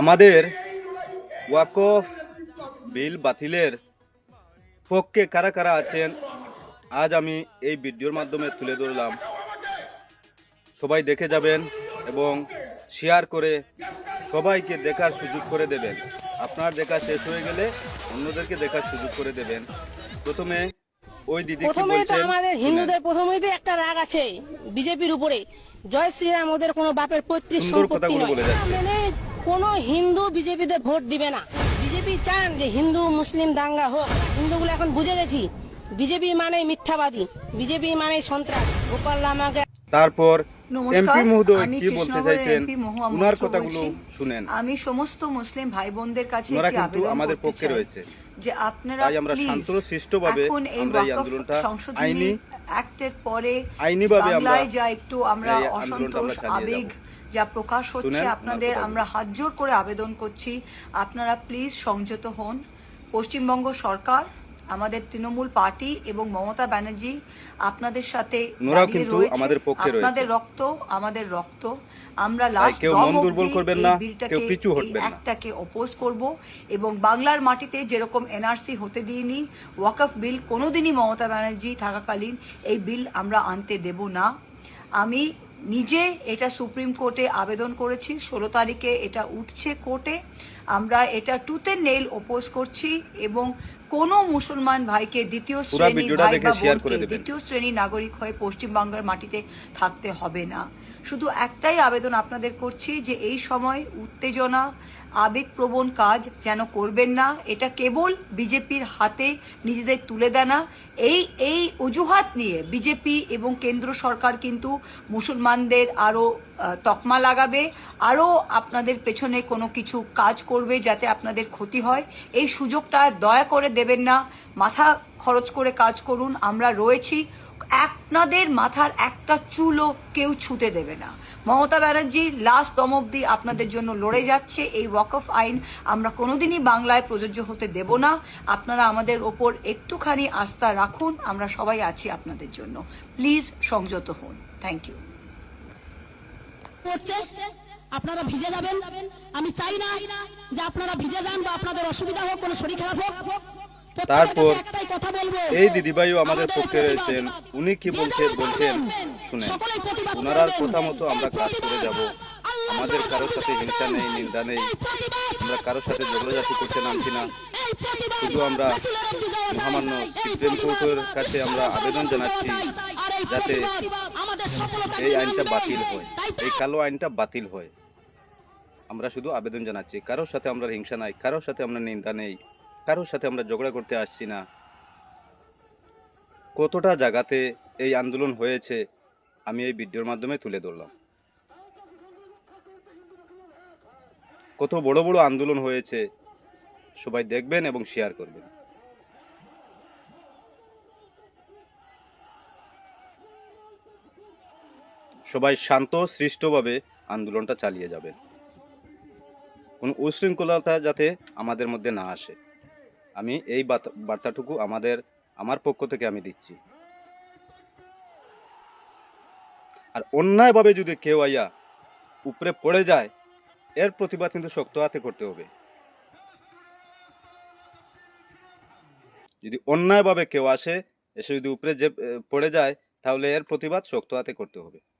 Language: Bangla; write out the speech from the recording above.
আমাদের ওয়াকফ বিল বাতিলের পক্ষে কারা কারা আছেন আজ আমি এই ভিডিওর মাধ্যমে তুলে ধরলাম। সবাই দেখে যাবেন এবং শেয়ার করে সবাইকে দেখার সুযোগ করে দেবেন। আপনার দেখা শেষ হয়ে গেলে অন্যদেরকে দেখার সুযোগ করে দেবেন। প্রথমে ওই দিদি কি প্রথমেই তো বলছেন আমাদের। হিন্দুদের প্রথমেই তো একটা রাগ আছে বিজেপির উপরে। জয় শ্রীরাম ওদের কোনো বাপের পৈতৃক সুন্দর সম্পত্তি কথাগুলো নয়। বলে যাচ্ছে। মানে হিন্দু বিজেপিতে ভোট দিবে না। বিজেপি চান যে হিন্দু মুসলিম দাঙ্গা হোক হিন্দুগুলো এখন বুঝে গেছি। বিজেপি মানে মিথ্যাবাদী বিজেপি মানে সন্ত্রাস। গোপাল লামাকে তারপর এমপি মহোদয় আমি কি বলতে চাইছেন? উনার কথাগুলো শুনেন। আমি সমস্ত মুসলিম ভাই বোনদের কাছে ওনারা কিন্তু আমাদের পক্ষে রয়েছে। যে আপনারা তাই আমরা please শান্তশিষ্টভাবে আমরা এই আন্দোলনটা সংশোধনী আইনি অ্যাক্টের পরে আইনিভাবে আমরা যা একটু আমরা অসন্তোষ আবেগ। যা প্রকাশ হচ্ছে আপনাদের আমরা হাত জোর করে আবেদন করছি। আপনারা প্লিজ সংযত হন। পশ্চিমবঙ্গ সরকার আমাদের তৃণমূল পার্টি এবং মমতা ব্যানার্জি আপনাদের সাথে। আমাদের পক্ষে আপনাদের রক্ত আমাদের রক্ত। আমরা লাস্ট কেউ মন দুর্বল করবেন না, কেউ পিছু হটবেন না। একটাকে অপোজ করব এবং বাংলার মাটিতে যেরকম এনআরসি হতে দিইনি ওয়াকফ বিল কোনোদিনই মমতা ব্যানার্জি থাকাকালীন এই বিল আমরা আনতে দেব না। আমি নিজে এটা সুপ্রিম কোর্টে আবেদন করেছি, ষোলো তারিখে এটা উঠছে কোর্টে। আমরা এটা টুতে নেইল ওপোজ করছি এবং কোনো মুসলমান ভাইকে দ্বিতীয় শ্রেণি ভাই বা বোনকে দ্বিতীয় শ্রেণি নাগরিক হয়ে পশ্চিমবঙ্গের মাটিতে থাকতে হবে না। শুধু একটাই আবেদন আপনাদের করছি যে এই সময় উত্তেজনা আবেগপ্রবণ কাজ যেন করবেন না। এটা কেবল বিজেপির হাতে নিজেদের তুলে দেয় না। এই এই অজুহাত নিয়ে বিজেপি এবং কেন্দ্র সরকার কিন্তু মুসলমানদের আরও তকমা লাগাবে আরও আপনাদের পেছনে কোনো কিছু কাজ করবে যাতে আপনাদের ক্ষতি হয়। এই সুযোগটা দয়া করে দেবেন না। মাথা খরচ করে কাজ করুন, আমরা রয়েছি। আপনাদের মাথার একটা চুলও কেউ ছুতে দেবে না। মমতা ব্যানার্জি লাস্ট দম অব্দি আপনাদের জন্য লড়ে যাচ্ছে। এই ওয়াকফ আইন আমরা কোনোদিনই বাংলায় প্রযোজ্য হতে দেব না। আপনারা আমাদের ওপর একটুখানি আস্থা রাখুন, আমরা সবাই আছি আপনাদের জন্য। প্লিজ সংযত হন। থ্যাংক ইউ আপনারা ভিজে যাবেন। আমি চাই না যে আপনারা ভিজে যান বা আপনাদের অসুবিধা হোক, কোনো শরীর খারাপ হোক। তারপর এই দিদিভাইও আমাদের পক্ষে রয়েছেন। উনি কি বলছেন বলছেন শুনে ওনার। কথা মতো আমরা কাজ করে যাব। আমাদের কারোর সাথে হিংসা নেই নিন্দা নেই। আমরা কারোর সাথে ঝগড়াঝাটি করতে নামছি না। শুধু আমরা। মহামান্য সুপ্রিম কোর্টের কাছে আমরা আবেদন জানাচ্ছি যাতে এই আইনটা বাতিল হয়। এই কালো আইনটা বাতিল হয়। আমরা শুধু আবেদন জানাচ্ছি। কারোর সাথে আমরা হিংসা নাই কারোর সাথে আমরা নিন্দা নেই। কারোর সাথে আমরা ঝগড়া করতে আসছি না। কতটা জায়গাতে এই আন্দোলন হয়েছে, আমি এই ভিডিওর মাধ্যমে তুলে ধরলাম। কত বড় বড় আন্দোলন হয়েছে, সবাই দেখবেন এবং শেয়ার করবেন। সবাই শান্ত, সৃষ্টভাবে আন্দোলনটা চালিয়ে যাবেন। কোনো উশৃঙ্খলতা যাতে আমাদের মধ্যে না আসে। আমি এই বার্তা- বার্তাটুকু আমাদের, আমার পক্ষ থেকে আমি দিচ্ছি। আর অন্যায়ভাবে যদি কেউ আইয়া উপরে পড়ে যায়, এর প্রতিবাদ কিন্তু শক্ত হাতে করতে হবে। যদি অন্যায়ভাবে কেউ আসে, এসে যদি উপরে যে পড়ে যায়, তাহলে এর প্রতিবাদ শক্ত হাতে করতে হবে।